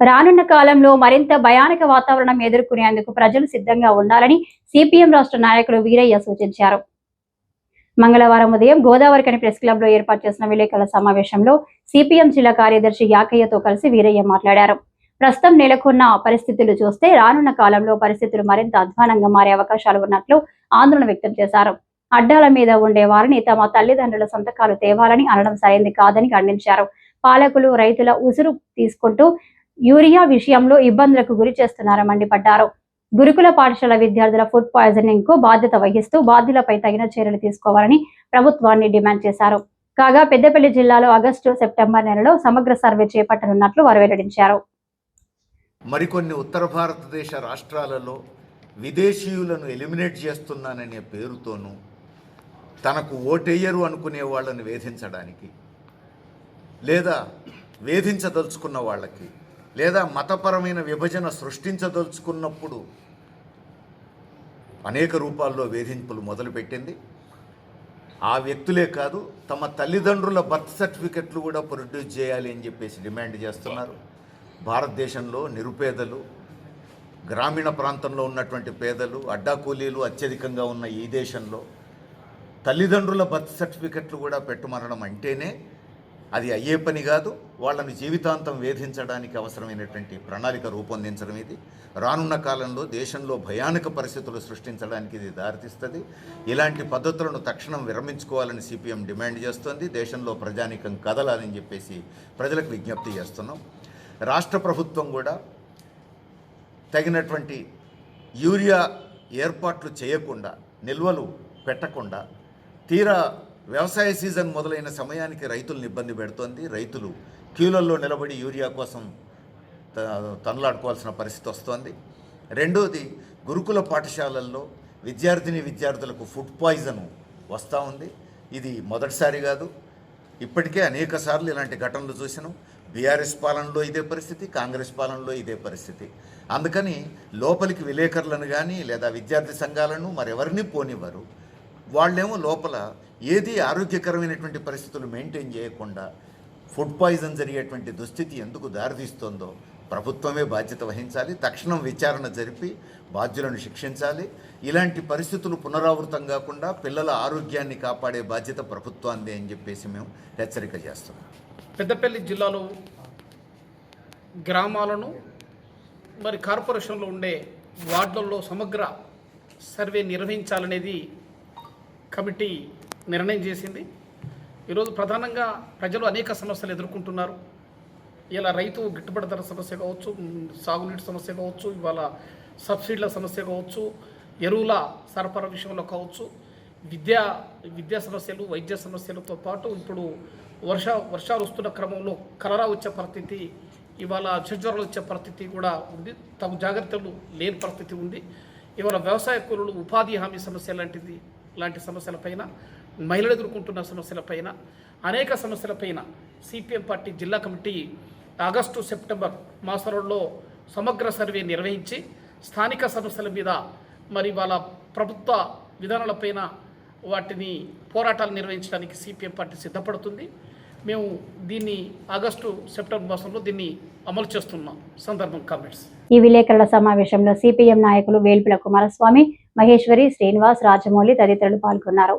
రానున్న కాలంలో మరింత భయానక వాతావరణం ఎదుర్కొనేందుకు ప్రజలు సిద్ధంగా ఉండాలని సిపిఎం రాష్ట్ర నాయకుడు వీరయ్య సూచించారు. మంగళవారం ఉదయం గోదావరికని ప్రెస్ క్లబ్లో ఏర్పాటు చేసిన విలేకరుల సమావేశంలో సిపిఎం జిల్లా కార్యదర్శి యాకయ్యతో కలిసి వీరయ్య మాట్లాడారు. ప్రస్తుతం నెలకొన్న పరిస్థితులు చూస్తే రానున్న కాలంలో పరిస్థితులు మరింత అధ్వానంగా మారే అవకాశాలు ఉన్నట్లు ఆందోళన వ్యక్తం చేశారు. అడ్డాల మీద ఉండే వారిని తమ తల్లిదండ్రుల సంతకాలు తేవాలని అనడం సరైంది కాదని ఖండించారు. పాలకులు రైతుల ఉసురు తీసుకుంటూ యూరియా విషయంలో ఇబ్బందులకు గురి చేస్తున్నారని మండిపడ్డారు. గురుకుల పాఠశాల విద్యార్థుల ఫుడ్ పాయిజనింగ్కు బాధ్యత వహిస్తూ బాధ్యులపై తగిన చర్యలు తీసుకోవాలని ప్రభుత్వాన్ని డిమాండ్ చేశారు. కాగా పెద్దపల్లి జిల్లాలో ఆగస్టు సెప్టెంబర్ నెలలో సమగ్ర సర్వే చేపట్టనున్నట్లు వారు వెల్లడించారు. మరికొన్ని ఉత్తర భారతదేశ రాష్ట్రాలలో విదేశీయులను ఎలిమినేట్ చేస్తున్నాననే పేరుతోనూ తనకు ఓటెయ్యరు అనుకునే వాళ్ళని వేధించడానికి లేదా వేధించదలుచుకున్న వాళ్ళకి లేదా మతపరమైన విభజన సృష్టించదలుచుకున్నప్పుడు అనేక రూపాల్లో వేధింపులు మొదలుపెట్టింది. ఆ వ్యక్తులే కాదు తమ తల్లిదండ్రుల బర్త్ సర్టిఫికెట్లు కూడా ప్రొడ్యూస్ చేయాలి అని చెప్పేసి డిమాండ్ చేస్తున్నారు. భారతదేశంలో నిరుపేదలు గ్రామీణ ప్రాంతంలో ఉన్నటువంటి పేదలు అడ్డాకూలీలు అత్యధికంగా ఉన్న ఈ దేశంలో తల్లిదండ్రుల బర్త్ సర్టిఫికెట్లు కూడా పెట్టుమనడం అంటేనే అది అయ్యే పని కాదు వాళ్ళని జీవితాంతం వేధించడానికి అవసరమైనటువంటి ప్రణాళిక రూపొందించడం ఇది. రానున్న కాలంలో దేశంలో భయానక పరిస్థితులు సృష్టించడానికి ఇది దారితీస్తుంది. ఇలాంటి పద్ధతులను తక్షణం విరమించుకోవాలని సిపిఎం డిమాండ్ చేస్తోంది. దేశంలో ప్రజానికం కదలాలని చెప్పేసి ప్రజలకు విజ్ఞప్తి చేస్తున్నాం. రాష్ట్ర ప్రభుత్వం కూడా తగినటువంటి యూరియా ఏర్పాట్లు చేయకుండా నిల్వలు పెట్టకుండా తీరా వ్యవసాయ సీజన్ మొదలైన సమయానికి రైతులను ఇబ్బంది పెడుతోంది. రైతులు క్యూలల్లో నిలబడి యూరియా కోసం తనలాడుకోవాల్సిన పరిస్థితి వస్తోంది. రెండోది గురుకుల పాఠశాలల్లో విద్యార్థిని విద్యార్థులకు ఫుడ్ పాయిజన్ వస్తూ ఉంది. ఇది మొదటిసారి కాదు. ఇప్పటికే అనేక సార్లు ఇలాంటి ఘటనలు చూసినాం బీఆర్ఎస్ పాలనలో ఇదే పరిస్థితి కాంగ్రెస్ పాలనలో ఇదే పరిస్థితి. అందుకని లోపలికి విలేకరులను కానీ లేదా విద్యార్థి సంఘాలను మరెవరిని పోనివ్వరు. వాళ్ళేమో లోపల ఏది ఆరోగ్యకరమైనటువంటి పరిస్థితులు మెయింటైన్ చేయకుండా ఫుడ్ పాయిజన్ జరిగేటువంటి దుస్థితి ఎందుకు దారితీస్తుందో ప్రభుత్వమే బాధ్యత వహించాలి తక్షణం విచారణ జరిపి బాధ్యులను శిక్షించాలి. ఇలాంటి పరిస్థితులు పునరావృతం కాకుండా పిల్లల ఆరోగ్యాన్ని కాపాడే బాధ్యత ప్రభుత్వాన్ని అని చెప్పేసి మేము హెచ్చరిక చేస్తున్నాం. పెద్దపల్లి జిల్లాలో గ్రామాలను మరి కార్పొరేషన్లో ఉండే వార్డులలో సమగ్ర సర్వే నిర్వహించాలనేది కమిటీ నిర్ణయం చేసింది. ఈరోజు ప్రధానంగా ప్రజలు అనేక సమస్యలు ఎదుర్కొంటున్నారు. ఇలా రైతు గిట్టుబాటు ధర సమస్య కావచ్చు సాగునీటి సమస్య కావచ్చు ఇవాళ సబ్సిడీల సమస్య కావచ్చు ఎరువుల సరఫరా విషయంలో కావచ్చు విద్యా విద్యా సమస్యలు వైద్య సమస్యలతో పాటు ఇప్పుడు వర్ష వర్షాలు వస్తున్న క్రమంలో కలరా వచ్చే పరిస్థితి ఇవాళ జ్వరాలు వచ్చే పరిస్థితి కూడా ఉంది. తగు జాగ్రత్తలు లేని పరిస్థితి ఉంది. ఇవాళ వ్యవసాయ కూలీలు ఉపాధి హామీ సమస్య లాంటిది లాంటి సమస్యలపైన మహిళలు ఎదుర్కొంటున్న సమస్యలపైన అనేక సమస్యలపైన సిపిఎం పార్టీ జిల్లా కమిటీ ఆగస్టు సెప్టెంబర్ మాసంలో సమగ్ర సర్వే నిర్వహించి స్థానిక సమస్యల మీద మరి వాళ్ళ ప్రభుత్వ విధానాలపైన వాటిని పోరాటాలు నిర్వహించడానికి సిపిఎం పార్టీ సిద్ధపడుతుంది. మేము దీన్ని ఆగస్టు సెప్టెంబర్ మాసంలో దీన్ని అమలు చేస్తున్నాం సందర్భం కామెంట్స్ ఈ విలేకరుల సమావేశంలో సిపిఎం నాయకులు వేల్పుల కుమారస్వామి మహేశ్వరి శ్రీనివాస్ రాజమౌళి తదితరులు పాల్గొన్నారు.